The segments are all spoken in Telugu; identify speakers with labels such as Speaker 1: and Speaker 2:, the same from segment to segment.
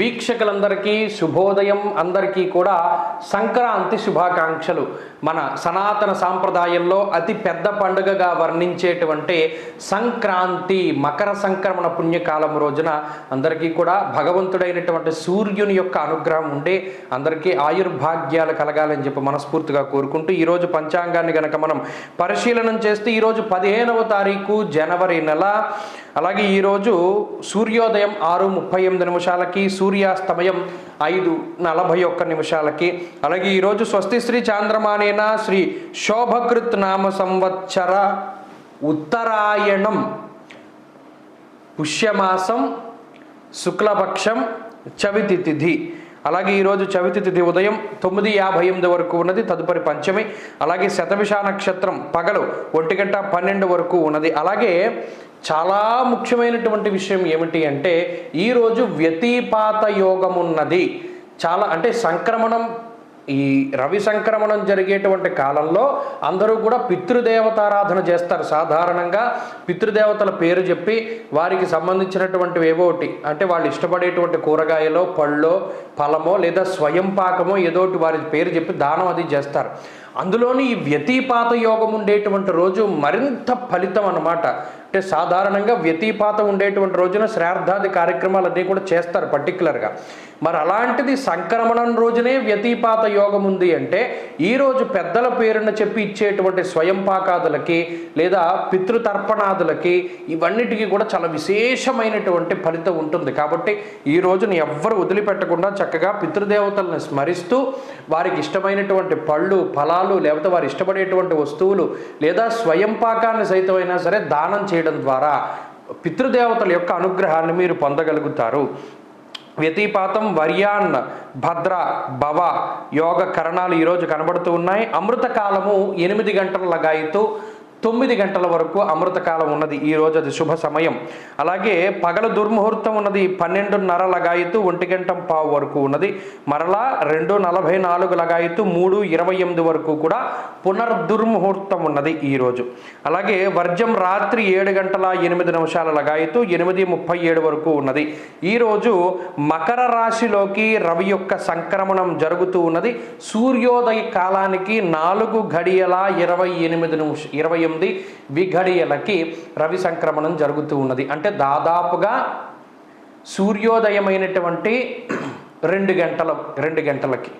Speaker 1: వీక్షకులందరికీ శుభోదయం అందరికీ కూడా సంక్రాంతి శుభాకాంక్షలు. మన సనాతన సాంప్రదాయంలో అతి పెద్ద పండుగగా వర్ణించేటువంటి సంక్రాంతి మకర సంక్రమణ పుణ్యకాలం రోజున అందరికీ కూడా భగవంతుడైనటువంటి సూర్యుని యొక్క అనుగ్రహం ఉండే అందరికీ ఆయుర్భాగ్యాలు కలగాలని చెప్పి మనస్ఫూర్తిగా కోరుకుంటూ ఈరోజు పంచాంగాన్ని గనక మనం పరిశీలనం చేస్తే ఈరోజు పదిహేనవ తారీఖు జనవరి నెల. అలాగే ఈరోజు సూర్యోదయం ఆరు ముప్పై ఎనిమిది నిమిషాలకి సూర్యాస్తమయం ఐదు నలభై ఒక్క నిమిషాలకి. అలాగే ఈరోజు స్వస్తి శ్రీ చాంద్రమానేన శ్రీ శోభకృత్ నామ సంవత్సర ఉత్తరాయణం. పుష్యమాసం శుక్లపక్షం చవితి తిథి. అలాగే ఈరోజు చవితి తిథి ఉదయం తొమ్మిది యాభై ఎనిమిది వరకు ఉన్నది తదుపరి పంచమి. అలాగే శతభిష నక్షత్రం పగలు ఒంటి గంట పన్నెండు వరకు ఉన్నది. అలాగే చాలా ముఖ్యమైనటువంటి విషయం ఏమిటి అంటే ఈరోజు వ్యతిపాత యోగం ఉన్నది చాలా అంటే సంక్రమణం ఈ రవి సంక్రమణం జరిగేటువంటి కాలంలో అందరూ కూడా పితృదేవతారాధన చేస్తారు. సాధారణంగా పితృదేవతల పేరు చెప్పి వారికి సంబంధించినటువంటివి ఏవోటి ఒకటి. అంటే వాళ్ళు ఇష్టపడేటువంటి కూరగాయలో పళ్ళో ఫలమో లేదా స్వయం పాకమో ఏదో ఒకటి వారి పేరు చెప్పి దానం అది చేస్తారు. అందులోని ఈ వ్యతిపాత యోగం ఉండేటువంటి రోజు మరింత ఫలితం అన్నమాట. అంటే సాధారణంగా వ్యతిపాతం ఉండేటువంటి రోజున శ్రార్థాది కార్యక్రమాలన్నీ కూడా చేస్తారు పర్టికులర్గా మరి అలాంటిది సంక్రమణం రోజునే వ్యతిపాత యోగం ఉంది అంటే ఈరోజు పెద్దల పేరున చెప్పి ఇచ్చేటువంటి స్వయం పాకాదులకి లేదా పితృతర్పణాదులకి ఇవన్నిటికీ కూడా చాలా విశేషమైనటువంటి ఫలితం ఉంటుంది. కాబట్టి ఈ రోజుని ఎవ్వరు వదిలిపెట్టకుండా చక్కగా పితృదేవతలను స్మరిస్తూ వారికి ఇష్టమైనటువంటి పళ్ళు ఫలాలు లేకపోతే వారు ఇష్టపడేటువంటి వస్తువులు లేదా స్వయం పాకాన్ని సైతమైనా సరే దానం చేయడం ద్వారా పితృదేవతల యొక్క అనుగ్రహాన్ని మీరు పొందగలుగుతారు. వ్యతిపాతం వర్యాన్ భద్ర భవ యోగ కరణాలు ఈరోజు కనబడుతూ ఉన్నాయి. అమృత కాలము ఎనిమిది గంటల లగాయితూ తొమ్మిది గంటల వరకు అమృతకాలం ఉన్నది ఈ రోజు అది శుభ సమయం. అలాగే పగల దుర్ముహూర్తం ఉన్నది పన్నెండున్నర లగాయతు ఒంటి గంట పావు వరకు ఉన్నది. మరలా రెండు నలభై నాలుగు లగాయతు మూడు ఇరవై ఎనిమిది వరకు కూడా పునర్దుర్ముహూర్తం ఉన్నది ఈ రోజు. అలాగే వర్జం రాత్రి ఏడు గంటల ఎనిమిది నిమిషాల లగాయతు ఎనిమిది ముప్పై ఏడు వరకు ఉన్నది. ఈరోజు మకర రాశిలోకి రవి యొక్క సంక్రమణం జరుగుతూ ఉన్నది. సూర్యోదయ కాలానికి నాలుగు గడియల ఇరవై ఎనిమిది నిమిషం ఇరవై ఎనిమిది విఘడియలకి రవి సంక్రమణం జరుగుతూ ఉన్నది. అంటే దాదాపుగా సూర్యోదయమైనటువంటి రెండు గంటల రెండు గంటలకి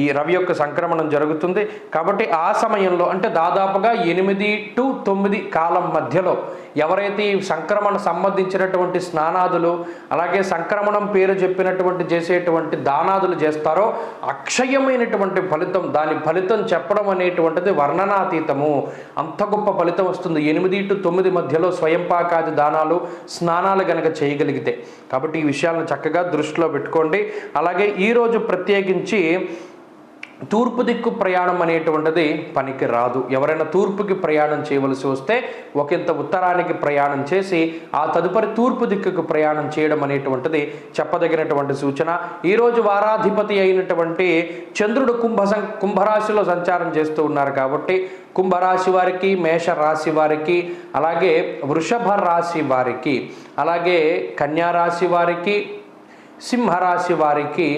Speaker 1: ఈ రవి యొక్క సంక్రమణం జరుగుతుంది. కాబట్టి ఆ సమయంలో అంటే దాదాపుగా ఎనిమిది టు తొమ్మిది కాలం మధ్యలో ఎవరైతే ఈ సంక్రమణ సంబంధించినటువంటి స్నానాదులు అలాగే సంక్రమణం పేరు చెప్పినటువంటి చేసేటువంటి దానాదులు చేస్తారో అక్షయమైనటువంటి ఫలితం దాని ఫలితం చెప్పడం అనేటువంటిది వర్ణనాతీతము. అంత గొప్ప ఫలితం వస్తుంది. ఎనిమిది టు తొమ్మిది మధ్యలో స్వయంపాకాది దానాలు స్నానాలు కనుక చేయగలిగితే. కాబట్టి ఈ విషయాలను చక్కగా దృష్టిలో పెట్టుకోండి. అలాగే ఈరోజు ప్రత్యేకించి తూర్పు దిక్కు ప్రయాణం అనేటువంటిది పనికి రాదు. ఎవరైనా తూర్పుకి ప్రయాణం చేయవలసి వస్తే ఒకంత ఉత్తరానికి ప్రయాణం చేసి ఆ తదుపరి తూర్పు దిక్కుకు ప్రయాణం చేయడం అనేటువంటిది చెప్పదగినటువంటి సూచన. ఈరోజు వారాధిపతి అయినటువంటి చంద్రుడు కుంభసం కుంభరాశిలో సంచారం చేస్తూ ఉన్నారు కాబట్టి కుంభరాశి వారికి మేష రాశి వారికి అలాగే వృషభ రాశి వారికి అలాగే కన్యా రాశి వారికి సింహరాశి వారికి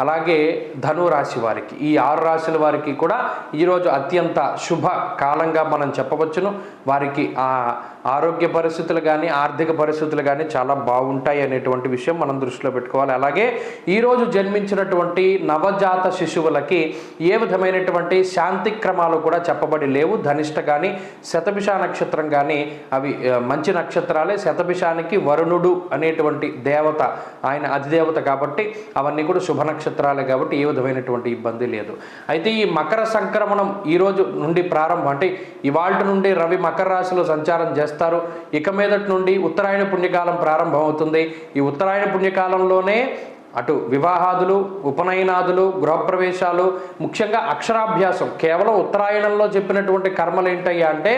Speaker 1: అలాగే ధనురాశి వారికి ఈ ఆరు రాశుల వారికి కూడా ఈరోజు అత్యంత శుభ కాలంగా మనం చెప్పవచ్చును. వారికి ఆ ఆరోగ్య పరిస్థితులు కానీ ఆర్థిక పరిస్థితులు కానీ చాలా బాగుంటాయి అనేటువంటి విషయం మనం దృష్టిలో పెట్టుకోవాలి. అలాగే ఈరోజు జన్మించినటువంటి నవజాత శిశువులకి ఏ విధమైనటువంటి శాంతి క్రమాలు కూడా చెప్పబడి లేవు. ధనిష్ట కానీ శతభిష నక్షత్రం కానీ అవి మంచి నక్షత్రాలే. శతభిషానికి వరుణుడు అనేటువంటి దేవత ఆయన అధిదేవత కాబట్టి అవన్నీ కూడా శుభ నక్షత్రాలే కాబట్టి ఏ విధమైనటువంటి ఇబ్బంది లేదు. అయితే ఈ మకర సంక్రమణం ఈ రోజు నుండి ప్రారంభం. అంటే ఇవాళ నుండి రవి మకర రాశిలో సంచారం చేస్తారు ఇక మీదటి నుండి ఉత్తరాయణ పుణ్యకాలం ప్రారంభమవుతుంది. ఈ ఉత్తరాయణ పుణ్యకాలంలోనే అటు వివాహాదులు ఉపనయనాదులు గృహప్రవేశాలు ముఖ్యంగా అక్షరాభ్యాసం కేవలం ఉత్తరాయణంలో చెప్పినటువంటి కర్మలు ఏంటయ్యా అంటే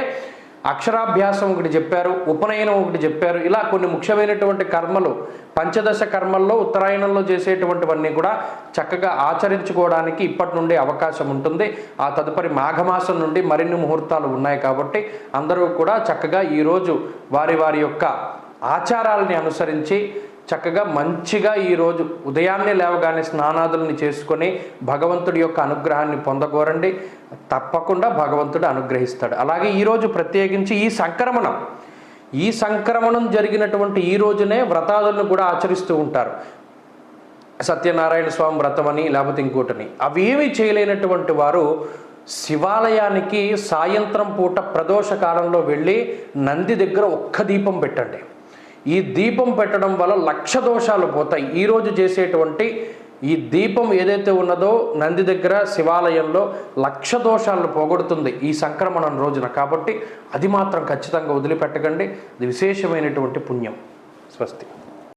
Speaker 1: అక్షరాభ్యాసం ఒకటి చెప్పారు ఉపనయనం ఒకటి చెప్పారు. ఇలా కొన్ని ముఖ్యమైనటువంటి కర్మలు పంచదశ కర్మల్లో ఉత్తరాయణంలో చేసేటువంటివన్నీ కూడా చక్కగా ఆచరించుకోవడానికి ఇప్పటి నుండి అవకాశం ఉంటుంది. ఆ తదుపరి మాఘమాసం నుండి మరిన్ని ముహూర్తాలు ఉన్నాయి కాబట్టి అందరూ కూడా చక్కగా ఈరోజు వారి వారి యొక్క ఆచారాలని అనుసరించి చక్కగా మంచిగా ఈరోజు ఉదయాన్నే లేవగానే స్నానాదుల్ని చేసుకొని భగవంతుడి యొక్క అనుగ్రహాన్ని పొందగోరండి. తప్పకుండా భగవంతుడు అనుగ్రహిస్తాడు. అలాగే ఈరోజు ప్రత్యేకించి ఈ సంక్రమణం. ఈ సంక్రమణం జరిగినటువంటి ఈ రోజునే వ్రతాదులను కూడా ఆచరిస్తూ ఉంటారు. సత్యనారాయణ స్వామి వ్రతం అని లేకపోతే ఇంకోటని. అవేమీ చేయలేనటువంటి వారు శివాలయానికి సాయంత్రం పూట ప్రదోష కాలంలో వెళ్ళి నంది దగ్గర ఒక్క దీపం పెట్టండి. ఈ దీపం పెట్టడం వల్ల లక్ష దోషాలు పోతాయి. ఈరోజు చేసేటువంటి ఈ దీపం ఏదైతే ఉన్నదో నంది దగ్గర శివాలయంలో లక్ష దోషాలను పోగొడుతుంది ఈ సంక్రమణం రోజున. కాబట్టి అది మాత్రం ఖచ్చితంగా వదిలిపెట్టకండి. అది విశేషమైనటువంటి పుణ్యం. స్వస్తి.